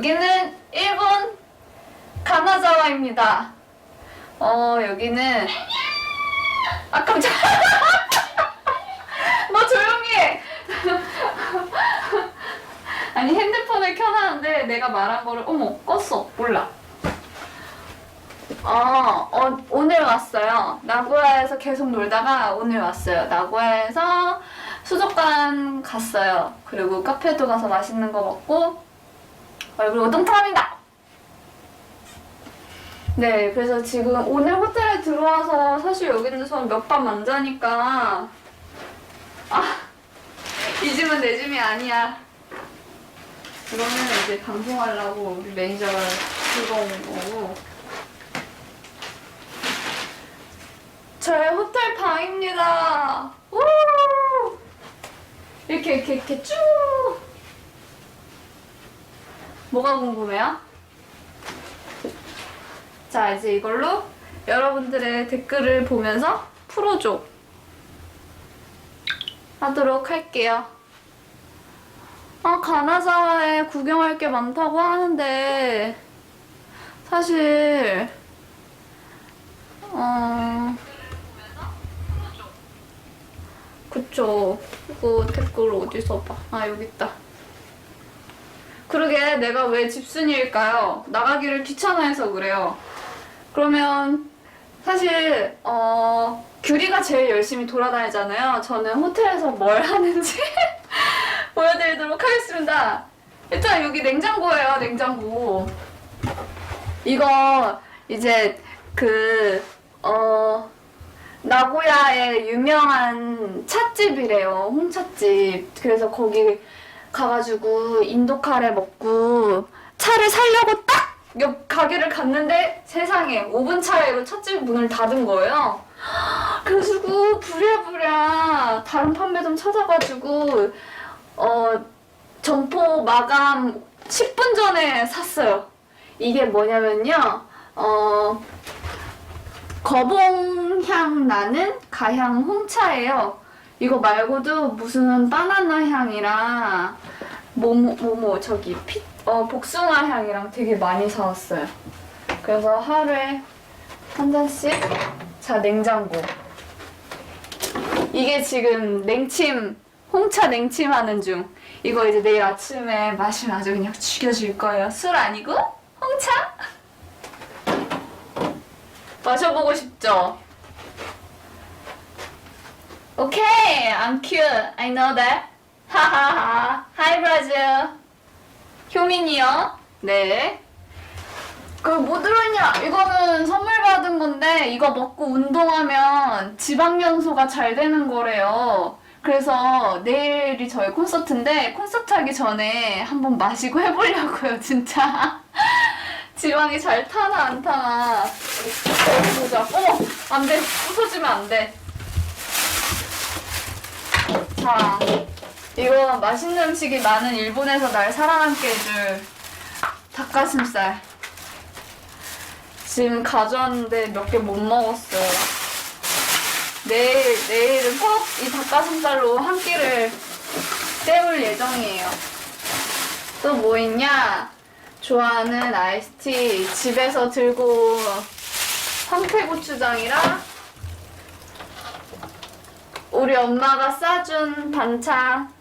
여기는 일본 가나자와입니다. 어, 여기는 아 깜짝 너 조용히 해. 아니 핸드폰을 켜놨는데 내가 말한 거를 어머 껐어 몰라. 어, 어, 오늘 왔어요. 나고야에서 계속 놀다가 오늘 왔어요. 나고야에서 수족관 갔어요. 그리고 카페도 가서 맛있는 거 먹고 얼굴 우동탕합니다. 네, 그래서 지금 오늘 호텔에 들어와서 사실 여기는 전몇번 만자니까 아, 이 집은 내 집이 아니야. 이거는 이제 방송하려고 우리 매니저가 들고 온 거고. 저의 호텔 방입니다. 우! 이렇게 이렇게 이렇게 쭉. 뭐가 궁금해요? 자 이제 이걸로 여러분들의 댓글을 보면서 풀어줘 하도록 할게요. 아 가나자와에 구경할 게 많다고 하는데 사실 어 그쵸 이거 댓글 어디서 봐? 아 여기 있다. 그러게 내가 왜 집순이일까요? 나가기를 귀찮아해서 그래요. 그러면 사실 어 규리가 제일 열심히 돌아다니잖아요. 저는 호텔에서 뭘 하는지 보여드리도록 하겠습니다. 일단 여기 냉장고예요, 냉장고. 이거 이제 그 어. 나고야의 유명한 찻집이래요. 홍찻집. 그래서 거기 가가지고 인도 카레 먹고 차를 살려고 딱 옆 가게를 갔는데 세상에 5분 차이로 찻집 문을 닫은 거예요. 그래가지고 부랴부랴 다른 판매점 찾아가지고 어 점포 마감 10분 전에 샀어요. 이게 뭐냐면요. 어 거봉향 나는 가향 홍차예요. 이거 말고도 무슨 바나나 향이랑 뭐뭐 뭐뭐 저기 피, 어 복숭아 향이랑 되게 많이 사왔어요. 그래서 하루에 한 잔씩 자 냉장고. 이게 지금 냉침 홍차 냉침 하는 중. 이거 이제 내일 아침에 마시면 아주 그냥 죽여줄 거예요. 술 아니고 홍차? 마셔보고 싶죠? Okay, I'm cute. I know that. 하하하. Hi, Brazil. 효민이요? 네. 그뭐 들어있냐? 이거는 선물 받은 건데 이거 먹고 운동하면 지방 연소가 잘 되는 거래요. 그래서 내일이 저희 콘서트인데 콘서트 하기 전에 한번 마시고 해보려고요, 진짜. 지방이 잘 타나 안 타나. 보자. 어머, 안 돼. 부서지면 안 돼. 자, 이거 맛있는 음식이 많은 일본에서 날 살아남게 해줄 닭가슴살. 지금 가져왔는데 몇 개 못 먹었어요. 내일, 내일은 꼭 이 닭가슴살로 한 끼를 때울 예정이에요. 또 뭐 있냐? 좋아하는 아이스티 집에서 들고 황태고추장이랑 우리 엄마가 싸준 반찬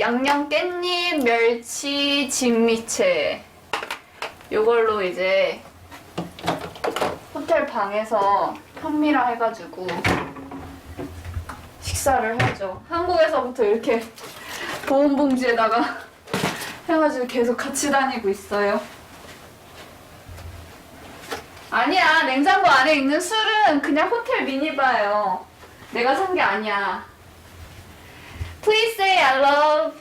양념 깻잎, 멸치, 진미채 요걸로 이제 호텔 방에서 현미랑 해가지고 식사를 하죠. 한국에서부터 이렇게 보온봉지에다가 해가지고 계속 같이 다니고 있어요. 아니야, 냉장고 안에 있는 술은 그냥 호텔 미니바예요. 내가 산 게 아니야. Please say I love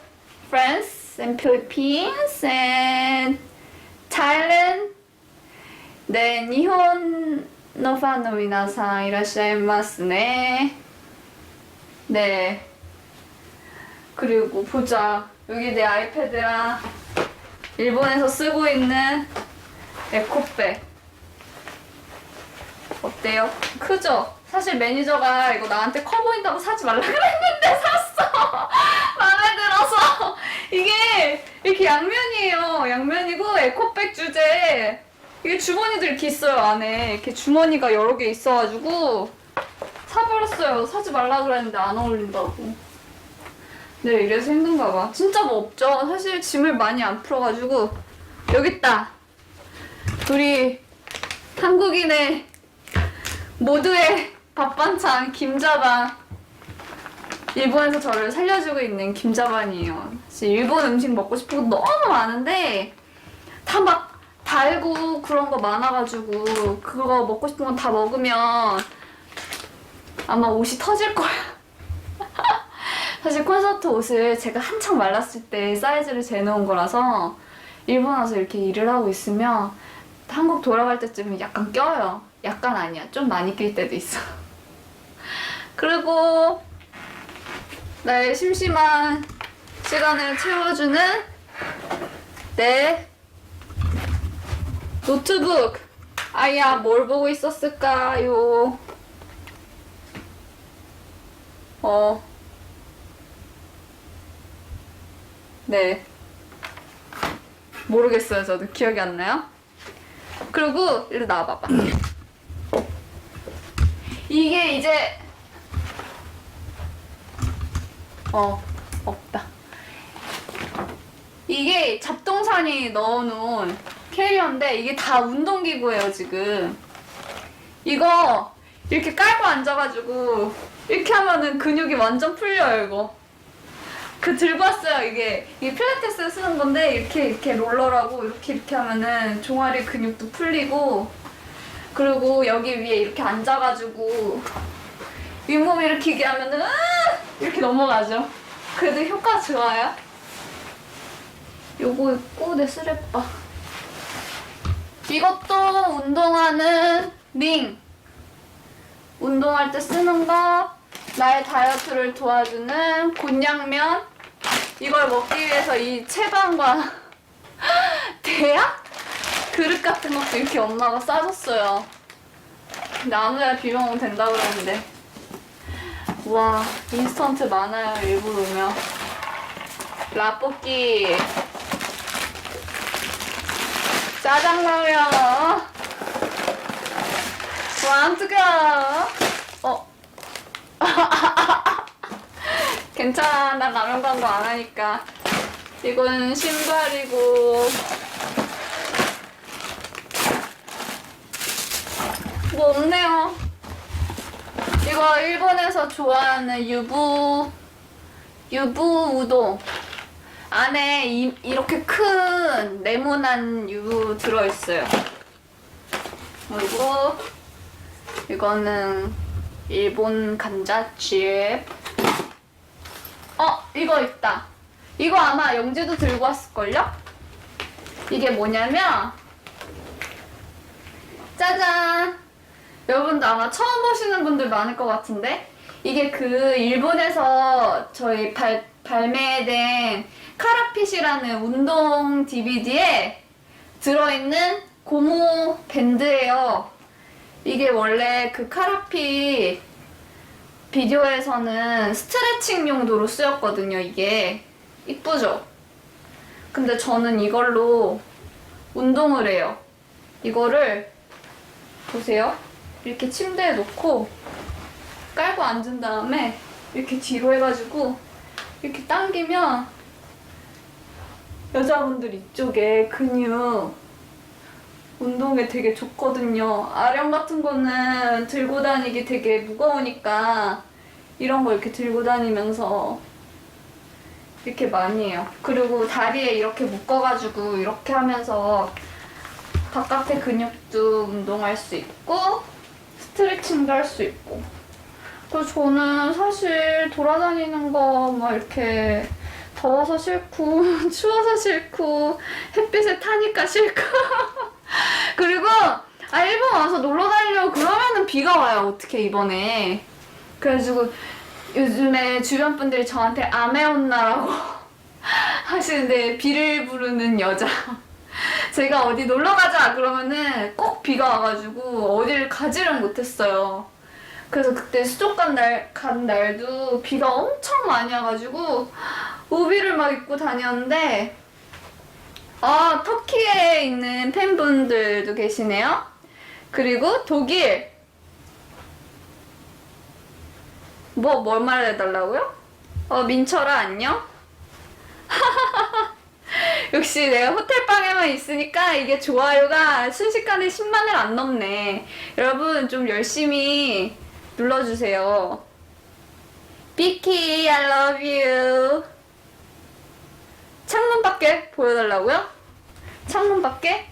France and Philippines and Thailand. 네, 니혼 노ファンの皆さんいらっしゃいますね. 네. 그리고 보자. 여기 내 아이패드랑 일본에서 쓰고 있는 에코백. 어때요? 크죠? 사실 매니저가 이거 나한테 커 보인다고 사지 말라 그랬는데 샀어. 마음에 들어서 이게 이렇게 양면이에요. 양면이고 에코백 주제. 이게 주머니들 이렇게 있어요 안에. 이렇게 주머니가 여러 개 있어가지고 사버렸어요. 사지 말라 그랬는데 안 어울린다고. 네 이래서 힘든가 봐. 진짜 뭐 없죠. 사실 짐을 많이 안 풀어가지고 여기 있다. 우리 한국인의 모두의 밥 반찬 김자반. 일본에서 저를 살려주고 있는 김자반이에요. 사실 일본 음식 먹고 싶은 거 너무 많은데 다 막 달고 그런 거 많아가지고 그거 먹고 싶은 건 다 먹으면 아마 옷이 터질 거야. 사실 콘서트 옷을 제가 한창 말랐을 때 사이즈를 재놓은 거라서 일본 와서 이렇게 일을 하고 있으면 한국 돌아갈 때쯤에 약간 껴요. 약간 아니야. 좀 많이 낄 때도 있어. 그리고 나의 심심한 시간을 채워주는 내 노트북. 아야, 뭘 보고 있었을까요? 어. 네. 모르겠어요, 저도. 기억이 안 나요? 그리고, 이리 나와봐봐. 이게 이제, 어, 없다. 이게 잡동산이 넣어놓은 캐리어인데 이게 다 운동기구예요 지금. 이거 이렇게 깔고 앉아가지고 이렇게 하면은 근육이 완전 풀려요 이거. 그 들고 왔어요 이게 이게 필라테스 쓰는 건데 이렇게 이렇게 롤러라고 이렇게 이렇게 하면은 종아리 근육도 풀리고 그리고 여기 위에 이렇게 앉아가지고 윗몸 일으키게 하면은 으아! 이렇게 넘어가죠. 그래도 효과 좋아요. 요거 있고 내 쓰레빠. 이것도 운동하는 링. 운동할 때 쓰는 거. 나의 다이어트를 도와주는 곤약면. 이걸 먹기 위해서 이 채반과 대야? 그릇 같은 것도 이렇게 엄마가 싸줬어요. 아무데나 비벼 먹으면 된다고 그러는데. 와, 인스턴트 많아요, 일본 오면. 라볶이. 짜장라면. 완두가. 어. 괜찮아, 난 라면 광고 안 하니까. 이건 신발이고. 뭐 없네요. 이거 일본에서 좋아하는 유부 유부 우동 안에 이, 이렇게 큰 네모난 유부 들어있어요. 그리고 이거는 일본 감자칩. 어 이거 있다. 이거 아마 영지도 들고 왔을걸요? 이게 뭐냐면 짜잔! 여러분도 아마 처음 보시는 분들 많을 것 같은데 이게 그 일본에서 저희 발, 발매된 카라핏이라는 운동 DVD에 들어있는 고무 밴드예요. 이게 원래 그 카라핏 비디오에서는 스트레칭 용도로 쓰였거든요, 이게. 이쁘죠? 근데 저는 이걸로 운동을 해요. 이거를 보세요. 이렇게 침대에 놓고 깔고 앉은 다음에 이렇게 뒤로 해가지고 이렇게 당기면 여자분들 이쪽에 근육 운동에 되게 좋거든요. 아령 같은 거는 들고 다니기 되게 무거우니까 이런 거 이렇게 들고 다니면서 이렇게 많이 해요. 그리고 다리에 이렇게 묶어가지고 이렇게 하면서 바깥의 근육도 운동할 수 있고 스트레칭도 할 수 있고. 그리고 저는 사실 돌아다니는 거 막 이렇게 더워서 싫고 추워서 싫고 햇빛에 타니까 싫고. 그리고 아 일본 와서 놀러 다니려고 그러면은 비가 와요 어떻게 이번에. 그래가지고 요즘에 주변 분들이 저한테 아메온나라고 하시는데 비를 부르는 여자 제가 어디 놀러 가자 그러면은 꼭 비가 와가지고 어디를 가지를 못했어요. 그래서 그때 수족 간 날, 간 날도 비가 엄청 많이 와가지고 우비를 막 입고 다녔는데 아, 터키에 있는 팬분들도 계시네요. 그리고 독일. 뭐, 뭘 말해달라고요? 어, 민철아, 안녕? 역시 내가 호텔 방에만 있으니까 이게 좋아요가 순식간에 10만을 안 넘네. 여러분, 좀 열심히 눌러주세요. 비키, I love you. 창문 밖에 보여달라고요? 창문 밖에?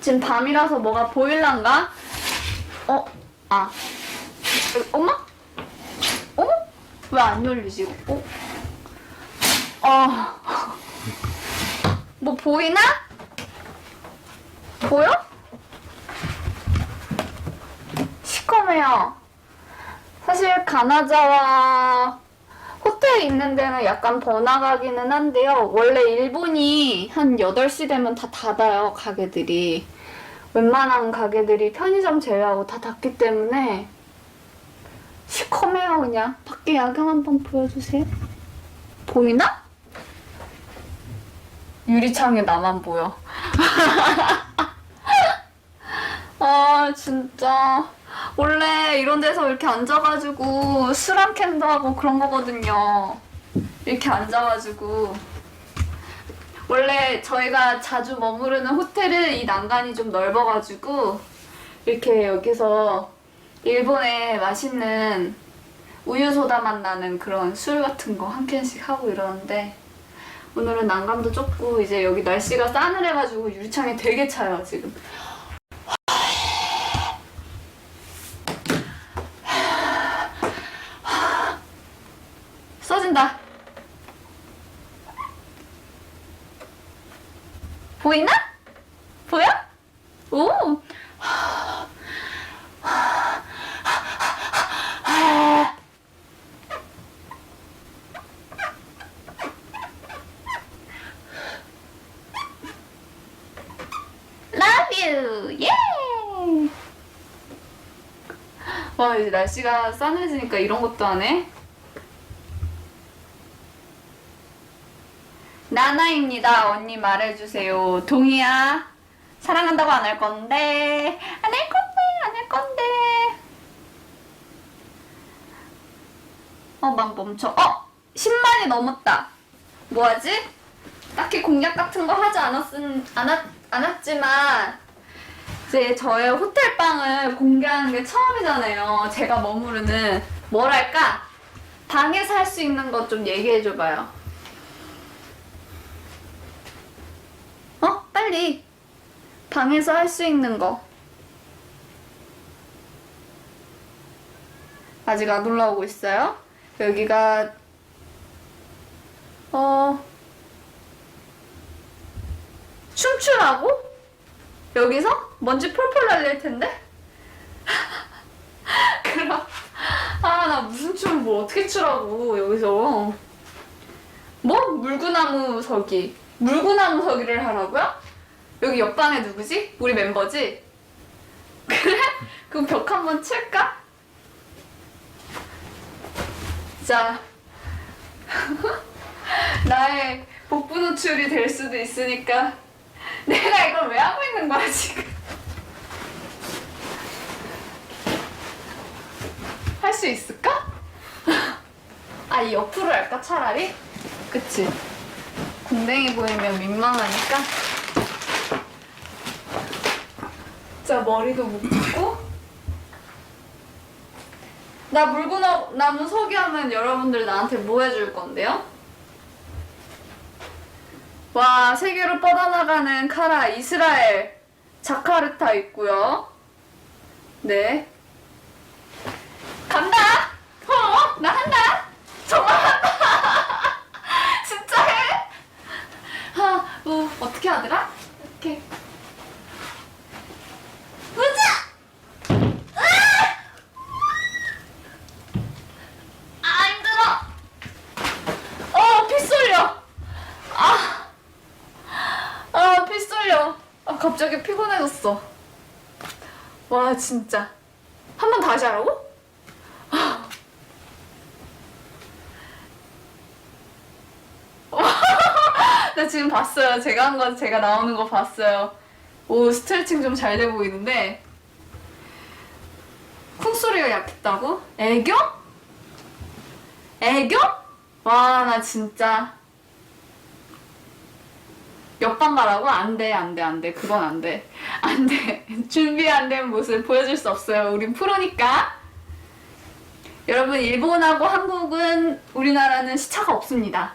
지금 밤이라서 뭐가 보일란가? 어? 아. 어, 엄마? 어? 왜 안 열리지? 어? 어. 뭐 보이나? 보여? 시커매요. 사실 가나자와 호텔 있는 데는 약간 번화가기는 한데요. 원래 일본이 한 8시 되면 다 닫아요, 가게들이. 웬만한 가게들이 편의점 제외하고 다 닫기 때문에 시커매요, 그냥. 밖에 야경 한번 보여주세요. 보이나? 유리창에 나만 보여. 아, 진짜. 원래 이런 데서 이렇게 앉아가지고 술한 캔도 하고 그런 거거든요. 이렇게 앉아가지고. 원래 저희가 자주 머무르는 호텔은 이 난간이 좀 넓어가지고 이렇게 여기서 일본의 맛있는 우유 소다 맛 나는 그런 술 같은 거 한 캔씩 하고 이러는데 오늘은 난간도 좁고 이제 여기 날씨가 싸늘해가지고 유리창이 되게 차요 지금. 써진다. 보이나? 보여? 오. Love you. 예. 와 이제 날씨가 싸늘해지니까 이런 것도 하네. 나나입니다. 언니 말해주세요. 동이야. 사랑한다고 안 할 건데. 안 할 건데, 안 할 건데. 어, 막 멈춰. 어! 10만이 넘었다. 뭐하지? 딱히 공약 같은 거 하지 않았은, 않았, 않았지만, 이제 저의 호텔방을 공개하는 게 처음이잖아요. 제가 머무르는, 뭐랄까? 방에서 할 수 있는 것 좀 얘기해 줘봐요. 어? 빨리. 방에서 할 수 있는 거. 아직 안 올라오고 있어요. 여기가, 어, 춤추라고? 여기서? 먼지 폴폴 날릴 텐데? 그럼, 아, 나 무슨 춤을 뭐 어떻게 추라고, 여기서. 뭐? 물구나무 서기. 물구나무 서기를 하라고요? 여기 옆방에 누구지? 우리 멤버지? 그래? 그럼 벽 한번 칠까? 자. 나의 복부 노출이 될 수도 있으니까 내가 이걸 왜 하고 있는 거야 지금? 할 수 있을까? 아, 이 옆으로 할까 차라리? 그치? 궁뎅이 보이면 민망하니까. 자, 머리도 묶고. 나 물구나무 서기 하면 여러분들 나한테 뭐 해줄 건데요? 와, 세계로 뻗어나가는 카라 이스라엘 자카르타 있고요. 네. 간다! 어? 나 한다! 정말 한다! 진짜 해? 하, 우, 어떻게 하더라? 이렇게. 으자! 으아! 아, 힘들어! 어, 피 쏠려! 아, 아, 피 쏠려. 아, 갑자기 피곤해졌어. 와, 진짜. 한 번 다시 하라고? 나 나 지금 봤어요. 제가 한 거 제가 나오는 거 봤어요. 오 스트레칭 좀 잘 돼 보이는데 쿵소리가 약했다고? 애교? 애교? 와 나 진짜 옆방 가라고? 안 돼, 안 돼, 안 돼. 그건 안 돼. 안 돼. 준비 안 된 모습 보여줄 수 없어요. 우린 프로니까. 여러분, 일본하고 한국은 우리나라는 시차가 없습니다.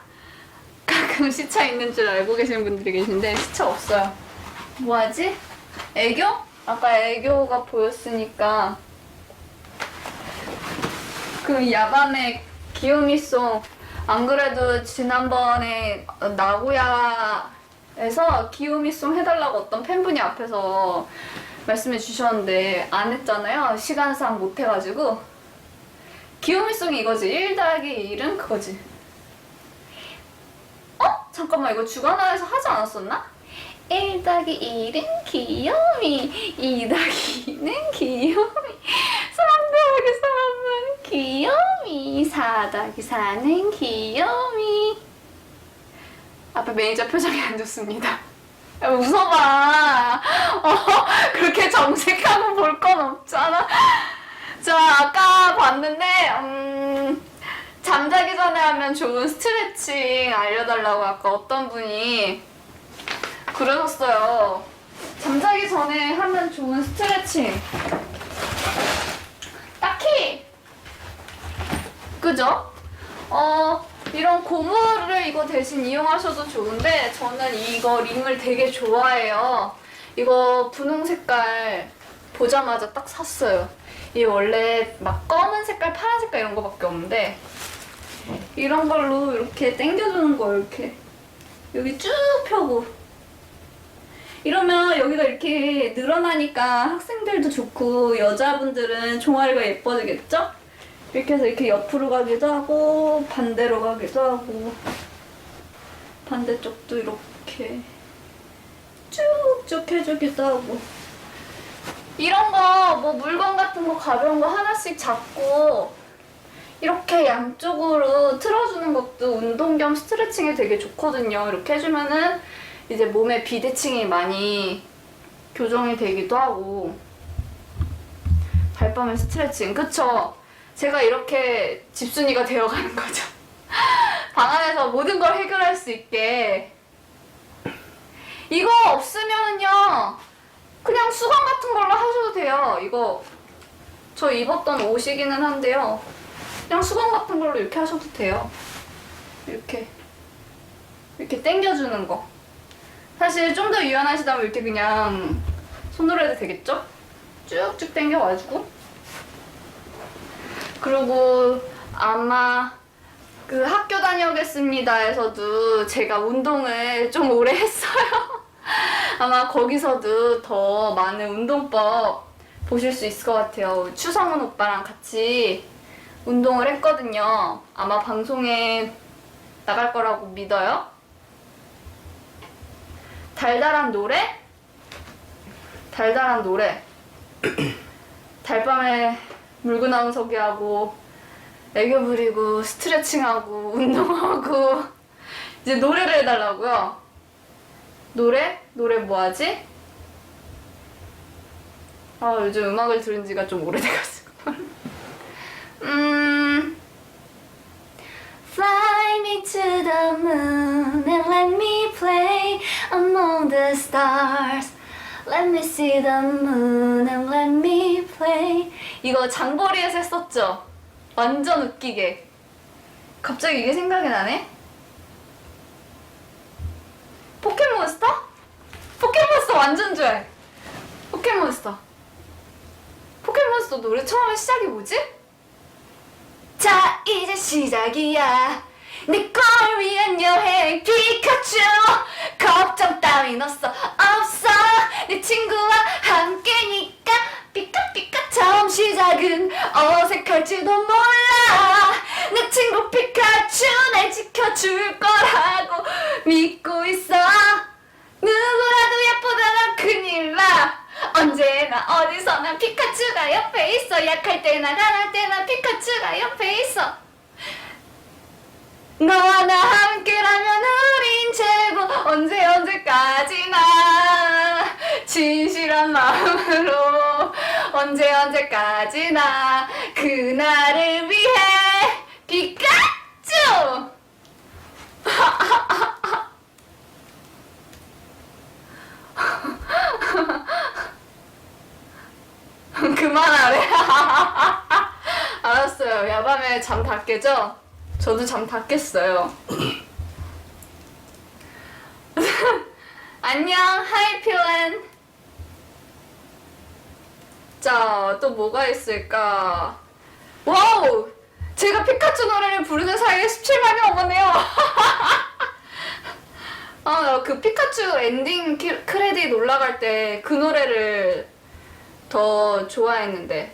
가끔 시차 있는 줄 알고 계시는 분들이 계신데 시차 없어요. 뭐하지? 애교? 아까 애교가 보였으니까 그 야밤의 기요미송 안 그래도 지난번에 나고야 에서 기요미송 해달라고 어떤 팬분이 앞에서 말씀해 주셨는데 안 했잖아요. 시간상 못 해가지고. 기요미송이 이거지. 1 더하기 1은 그거지. 어? 잠깐만 이거 주간화에서 하지 않았었나? 1 더하기 1은 귀요미 2 더하기 2는 귀요미 3 더하기 3은 귀요미 4 더하기 4는 귀요미 앞에 매니저 표정이 안 좋습니다 야, 웃어봐 어, 그렇게 정색하고 볼 건 없잖아 자 아까 봤는데 음, 잠자기 전에 하면 좋은 스트레칭 알려달라고 아까 어떤 분이 그러셨어요. 잠자기 전에 하면 좋은 스트레칭. 딱히 그죠? 어 이런 고무를 이거 대신 이용하셔도 좋은데 저는 이거 링을 되게 좋아해요. 이거 분홍 색깔 보자마자 딱 샀어요. 이 원래 막 검은 색깔, 파란 색깔 이런 거밖에 없는데 이런 걸로 이렇게 당겨주는 거 이렇게 여기 쭉 펴고 이러면 여기가 이렇게 늘어나니까 학생들도 좋고 여자분들은 종아리가 예뻐지겠죠? 이렇게 해서 이렇게 옆으로 가기도 하고 반대로 가기도 하고 반대쪽도 이렇게 쭉쭉 해주기도 하고 이런 거 뭐 물건 같은 거 가벼운 거 하나씩 잡고 이렇게 양쪽으로 틀어주는 것도 운동 겸 스트레칭에 되게 좋거든요. 이렇게 해주면은 이제 몸에 비대칭이 많이 교정이 되기도 하고 발밤의 스트레칭 그쵸? 제가 이렇게 집순이가 되어가는 거죠. 방 안에서 모든 걸 해결할 수 있게 이거 없으면요 그냥 수건 같은 걸로 하셔도 돼요. 이거 저 입었던 옷이기는 한데요. 그냥 수건 같은 걸로 이렇게 하셔도 돼요. 이렇게 이렇게 당겨주는 거. 사실 좀 더 유연하시다면 이렇게 그냥 손으로 해도 되겠죠? 쭉쭉 당겨가지고. 그리고 아마 그 학교 다녀오겠습니다에서도 제가 운동을 좀 오래 했어요. 아마 거기서도 더 많은 운동법 보실 수 있을 것 같아요. 추성훈 오빠랑 같이 운동을 했거든요. 아마 방송에 나갈 거라고 믿어요. 달달한 노래? 달달한 노래. 달밤에 물구나무 서기 하고 애교 부리고 스트레칭하고 운동하고 이제 노래를 해달라고요. 노래? 노래 뭐 하지? 아 요즘 음악을 들은 지가 좀 오래돼가지고 음 Fly me to the moon and let me play among the stars Let me see the moon and let me play 이거 장거리에서 했었죠? 완전 웃기게. 갑자기 이게 생각이 나네? 포켓몬스터? 포켓몬스터 완전 좋아해. 포켓몬스터 포켓몬스터 노래 처음에 시작이 뭐지? 자 이제 시작이야. 내걸 위한 여행 피카츄. 걱정 따윈 없어. 없어. 내 친구와 함께니까. 피카피카 처음 시작은 어색할지도 몰라. 내 친구 피카츄 날 지켜줄 거라고 믿고 있어. 누구라도 예쁘다면 큰일 나. 언제나 어디서나 피카츄가 옆에 있어. 약할 때나 강할 때나 피카츄가 옆에 있어. 너와 나 함께라면 우린 최고 진실한 마음으로 언제 언제까지나 그날을 위해 피카츄! 그만하래. 알았어요. 야밤에 잠 다 깨죠? 저도 잠 다 깼어요. 안녕, 하이 필렌. 자, 또 뭐가 있을까? 와우! 제가 피카츄 노래를 부르는 사이에 17만이 넘었네요. 아, 그 피카츄 엔딩 키- 크레딧 올라갈 때 그 노래를 더 좋아했는데.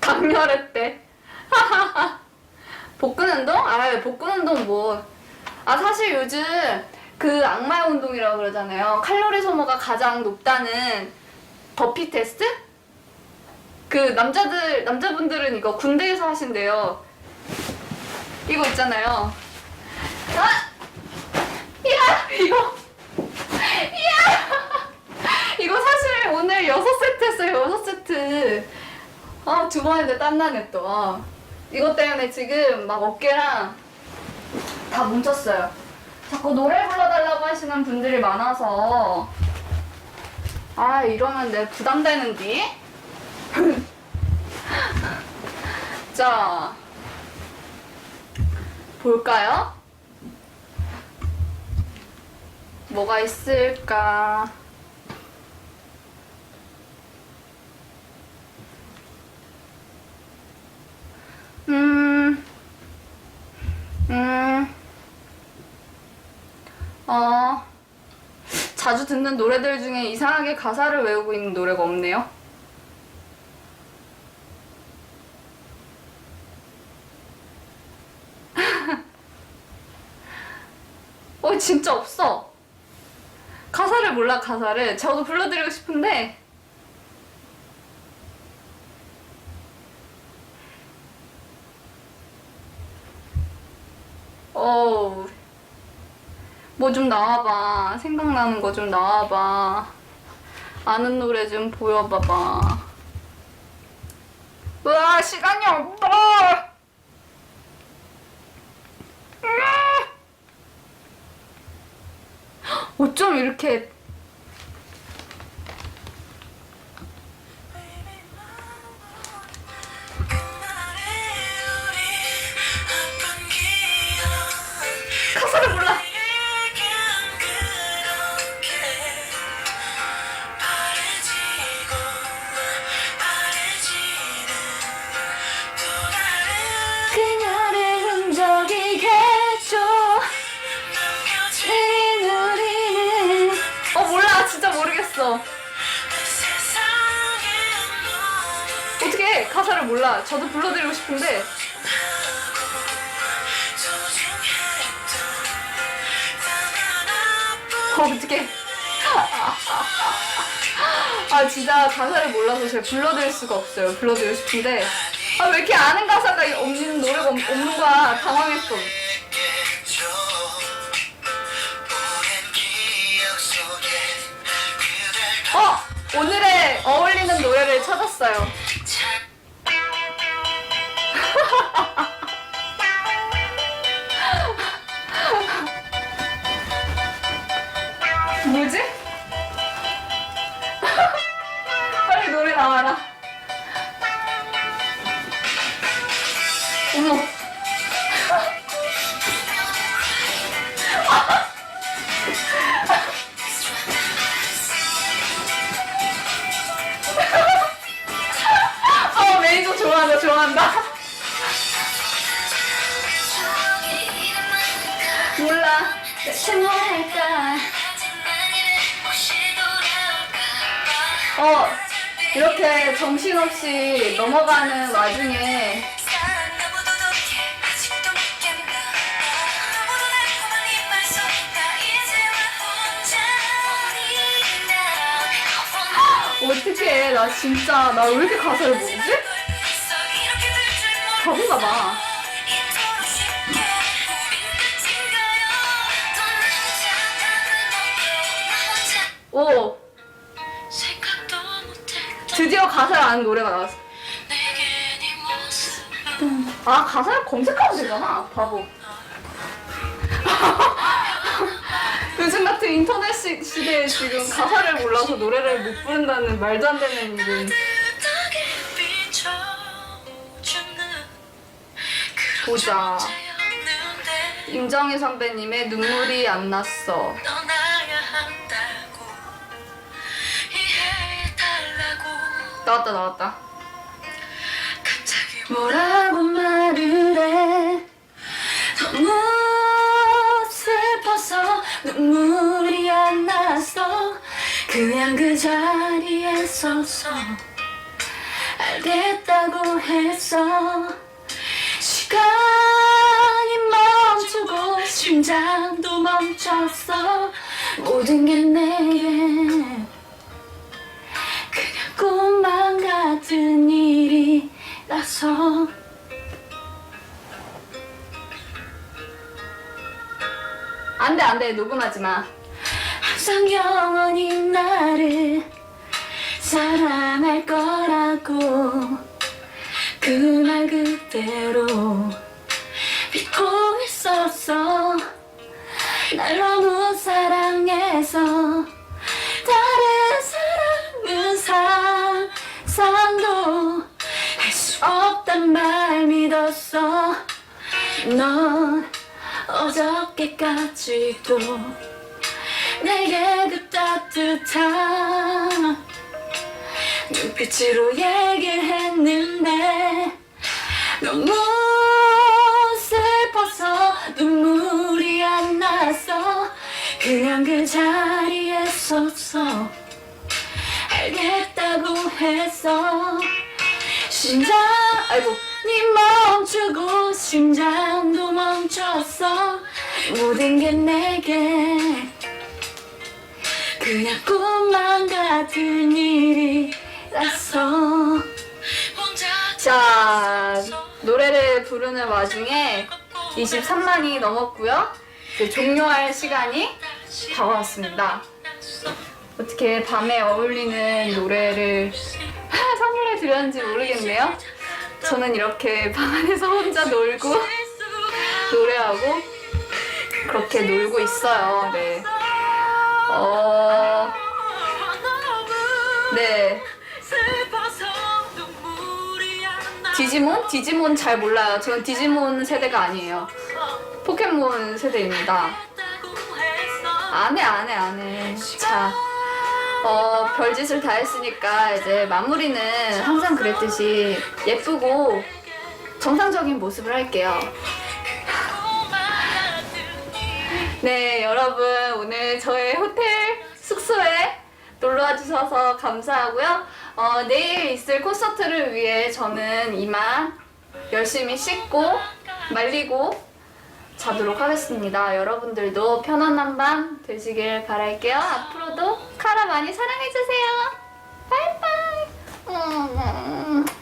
강렬했 때. 복근 운동? 아, 복근 운동 뭐. 아, 사실 요즘 그 악마의 운동이라고 그러잖아요. 칼로리 소모가 가장 높다는 버피 테스트? 그 남자들, 남자분들은 이거 군대에서 하신대요. 이거 있잖아요. 아! 야! 이거. 야! 이거 사실 오늘 6세트 했어요, 6세트. 아, 두 번 했는데 땀나네 또. 아. 이것 때문에 지금 막 어깨랑 다 뭉쳤어요. 자꾸 노래 불러달라고 하시는 분들이 많아서 아 이러면 내 부담되는디? 자 볼까요? 뭐가 있을까? 음, 음, 어, 자주 듣는 노래들 중에 이상하게 가사를 외우고 있는 노래가 없네요. 어, 진짜 없어. 가사를 몰라, 가사를. 저도 불러드리고 싶은데. 어우. 뭐좀 나와봐. 생각나는 거 좀 나와봐. 아는 노래 좀 보여봐봐. 으아, 시간이 없다! 으아! 어쩜 이렇게 가사를 몰라? 저도 불러드리고 싶은데 어, 어떻게? 아 진짜 가사를 몰라서 제가 불러드릴 수가 없어요. 불러드리고 싶은데 아 왜 이렇게 아는 가사가 없는 노래가 없- 없는 거야? 당황했어. 어 오늘의 어울리는 노래를 찾았어요. 정신없이 넘어가는 와중에 어떡해. 나 진짜, 나 왜 이렇게 가사를 모르지? 바본가 봐. 오, 아는 노래가 나왔어. 아 가사를 검색하면 되잖아 바보 요즘 같은 인터넷 시, 시대에 지금 가사를 몰라서 노래를 못 부른다는 말도 안 되는 일은 보자. 임정희 선배님의 눈물이 안 났어 나왔다 나왔다. 갑자기 뭐라고 말을 해. 너무 슬퍼서 눈물이 안 났어 그냥 그 자리에 서서 알겠다고 했어 시간이 멈추고 심장도 멈췄어. 모든 게내 일이라서 안돼 안돼. 녹음하지 마. 항상 영원히 나를 사랑할 거라고 그날 그대로 믿고 있었어. 날 너무 사랑해서 없단 말 믿었어. 넌 어저께까지도 내게 그 따뜻한 눈빛으로 얘기를 했는데 너무 슬퍼서 눈물이 안 났어 그냥 그 자리에 섰어. 알겠다고 했어 심장 아이고. 네 멈추고 심장도 멈췄어. 모든 게 내게. 그냥 꿈만 같은 일이라서 자 노래를 부르는 와중에 23만이 넘었고요. 이제 종료할 시간이 다가왔습니다. 어떻게 밤에 어울리는 노래를 선물해 드렸는지 모르겠네요 저는 이렇게 방 안에서 혼자 놀고 노래하고 그렇게 놀고 있어요 네. 어... 네안 나. 디지몬? 디지몬 잘 몰라요 저는 디지몬 세대가 아니에요 포켓몬 세대입니다 했다고 했어. 안해 안 해 안 해 자 어, 별짓을 다 했으니까 이제 마무리는 항상 그랬듯이 예쁘고 정상적인 모습을 할게요. 네, 여러분 오늘 저의 호텔 숙소에 놀러와 주셔서 감사하고요. 어, 내일 있을 콘서트를 위해 저는 이만 열심히 씻고 말리고 자도록 하겠습니다. 여러분들도 편안한 밤 되시길 바랄게요. 앞으로도 카라 많이 사랑해주세요. 바이바이. 음, 음, 음.